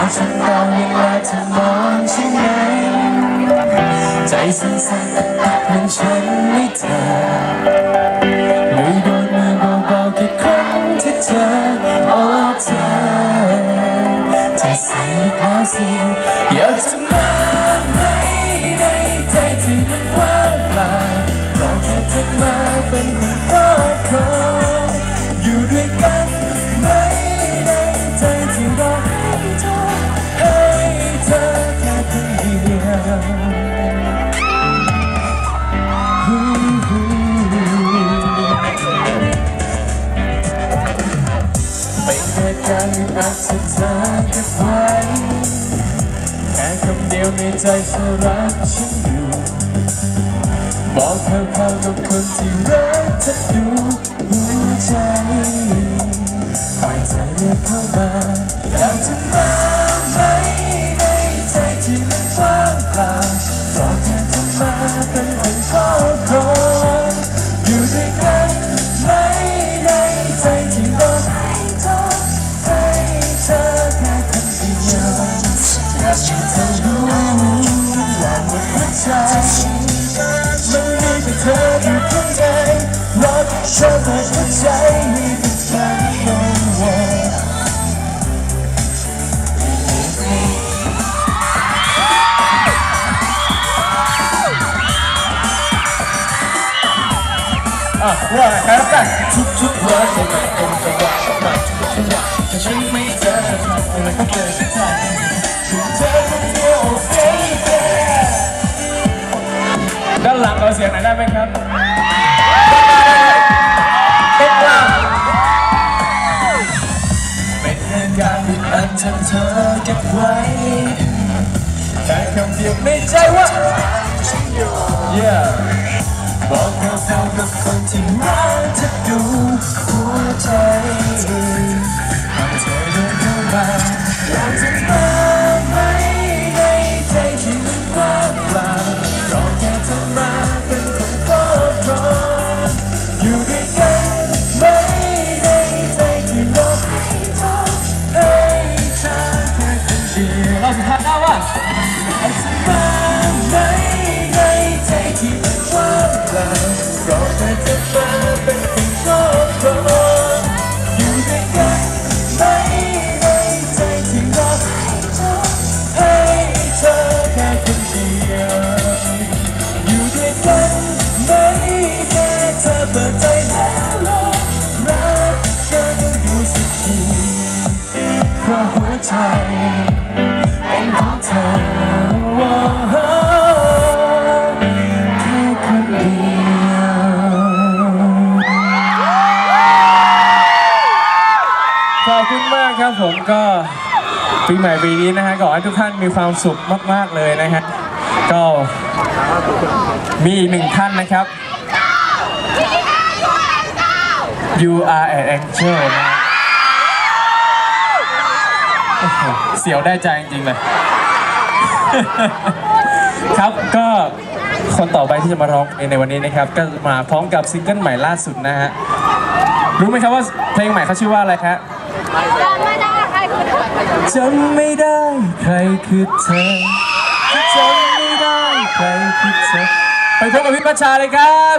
เธอมองฉันไหมใจสั่นๆตักๆมันฉันไม่เธอไม่โดนมือเบาๆกี่ครั้งที่เธอโอ้เธอเธอใส่แล้วสิอยากจะมาไม่ได้ใจเธอ เป็นเหตุการณ์ที่อาจจะเธอเก็บไว้แค่คำเดียวในใจเธอรักฉันอยู่บอกเธอเข้ากับคนที่รักเธอดูหัวใจปล่อยเธอเรียกเข้ามาอยากจะมาไหมในใจที่มันว่างเปล่าบอกเธอจะมาเป็นคน ธอหมดหัวใจมีแต่เธอโน้วอะว่าไงครับกันทุกทุกๆวันจะไม่เป็นจังหวะมาทุกจังหวะถ้าฉันไม่เจอทำอะไรก็เกิด แต่คำเดียวในใจว่าฉันอยู่ yeah บอกเธอเท่ากับคนที่รักเธอดูหัวใจหากเธอเดินเข้ามาอยากจะ ใจ เป็นของเธอว่าแค่คนเดียวขอบคุณมากครับผมก็ปีใหม่ปีนี้นะฮะขอให้ทุกท่านมีความสุขมาก ๆ เลยนะฮะก็มีอีกหนึ่งท่านนะครับ you are an angel นะ เสียวได้ใจจริงๆเลย ครับก็คนต่อไปที่จะมาร้องเพลงในวันนี้นะครับ ก็มาพร้อมกับซิงเกิลใหม่ล่าสุดนะฮะ รู้ไหมครับว่าเพลงใหม่เขาชื่อว่าอะไรครับจำไม่ได้ใครคือเธอจำไม่ได้ใครคือเธอจำไม่ได้ใครคือเธอไปพบกับพี่ประชาเลยครับ